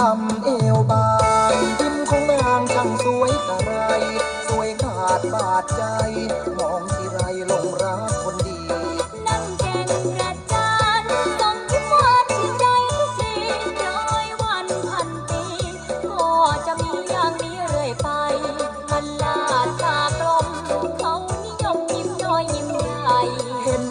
อ่ำเอวบางยิ้มของนางช่างสวยกะไร สวยขาดบาดใจ มองที่ไรลงรักคนดี นั่งแก่งกระจานส่งยิ้มหวานชื่นใจทุกทีร้อยวันพันปีก็จะมีอย่างนี้เรื่อยไป มันลาดตากลมเขานิยมยิ้มน้อยยิ้มใหญ่ เห็น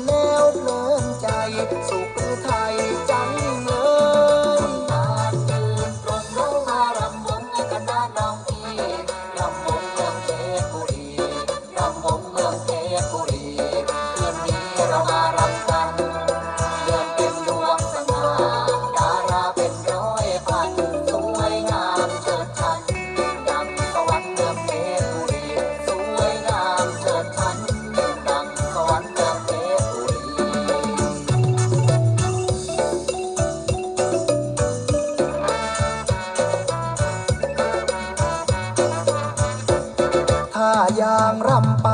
ายางร่ำไป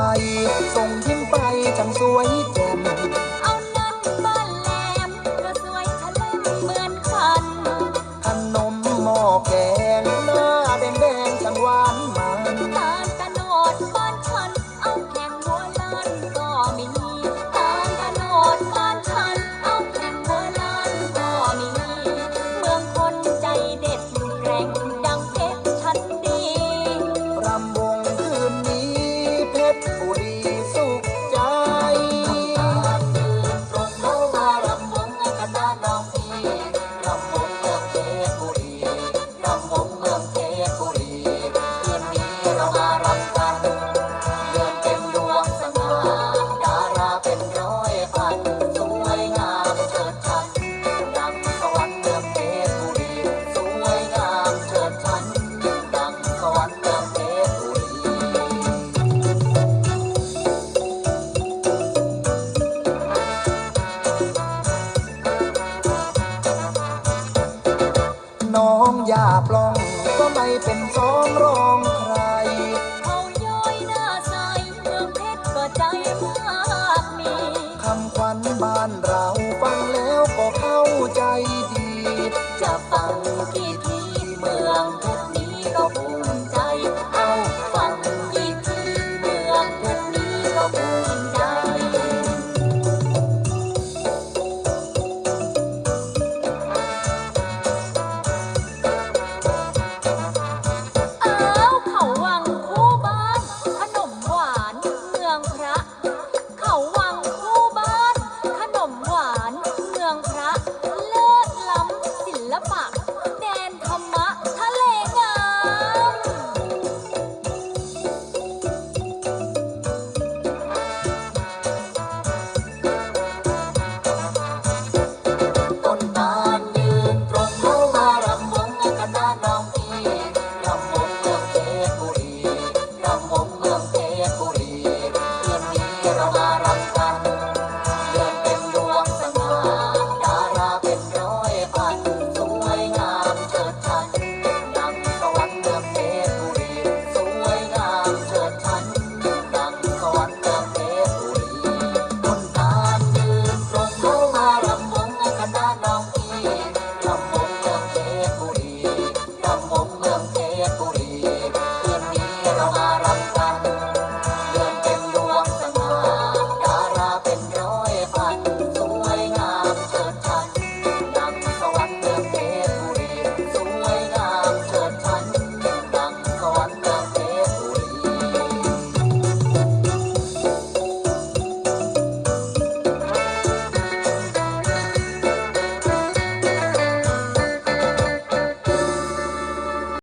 ส่งยิ้มไปจังสวย ยาปล้อง ก็ไม่เป็นสองรองใครเขาย้อยหน้าใสเมืองเพชรก็ใจมากมี คำควัญบ้านเรา